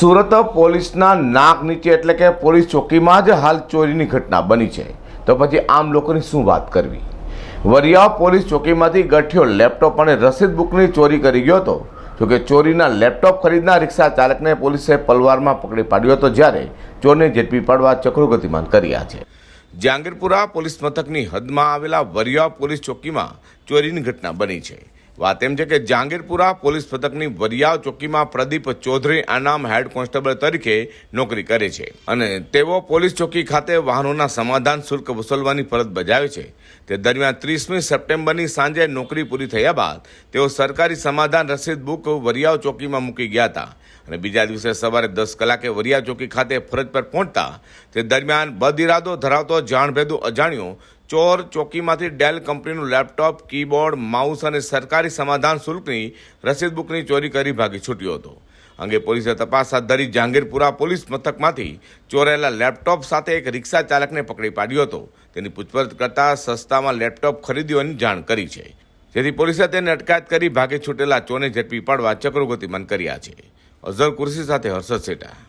સુરત પોલીસના નાક નીચે એટલે કે પોલીસ ચોકીમાં જ હાલ ચોરીની ઘટના બની છે. તો પછી આમ લોકોની શું વાત કરવી? વરિયા પોલીસ ચોકીમાંથી ગઠિયો લેપટોપ અને રસીદ બુકની ચોરી કરી ગયો હતો. જોકે ચોરીના લેપટોપ ખરીદનાર રિક્ષા ચાલકને પોલીસે પલવારમાં પકડી પાડ્યો હતો જ્યારે ચોરને ઝડપી પાડવા ચક્રો ગતિમાન કર્યા છે. જહાંગીરપુરા પોલીસ મથકની હદમાં આવેલા વરિયા પોલીસ ચોકીમાં ચોરીની ઘટના બની છે. વાત એમ છે કે જહાંગીરપુરા પોલીસ પથકની વરિયાવ ચોકીમાં પ્રદીપ ચૌધરી આનામ હેડ કોન્સ્ટેબલ તરીકે નોકરી કરે છે અને તેઓ પોલીસ ચોકી ખાતે વાહનોના સમાધાન શુલ્ક વસૂલવાની ફરજ બજાવે છે. તે દરમિયાન ત્રીસમી સપ્ટેમ્બરની સાંજે નોકરી પૂરી થયા બાદ તેઓ સરકારી સમાધાન રસીદ બુક વરિયાવ ચોકીમાં મૂકી ગયા હતા અને બીજા દિવસે સવારે દસ કલાકે વરિયા ચોકી ખાતે ફરજ પર પહોંચતા તે દરમિયાન બદઇરાદો ધરાવતો જાણભેદુ અજાણ્યો ચોર ચોકીમાંથી ડેલ કંપનીનું લેપટોપ, કીબોર્ડ, માઉસ અને સરકારી સમાધાન શુલ્કની રસીદ બુકની ચોરી કરી ભાગી છૂટ્યો હતો. અંગે પોલીસે તપાસ હાથ ધરી જહાંગીરપુરા પોલીસ મથકમાંથી ચોરાયેલા લેપટોપ સાથે એક રિક્ષા ચાલકને પકડી પાડ્યો હતો. તેની પૂછપરછ કરતા સસ્તામાં લેપટોપ ખરીદ્યોની જાણ કરી છે. જેથી પોલીસે તેને અટકાયત કરી ભાગે છૂટેલા ચોરને ઝડપી પાડવા ચક્રો ગતિમાન કર્યા છે. અઝર કુર્સી સાથે હર્ષદ સેટા.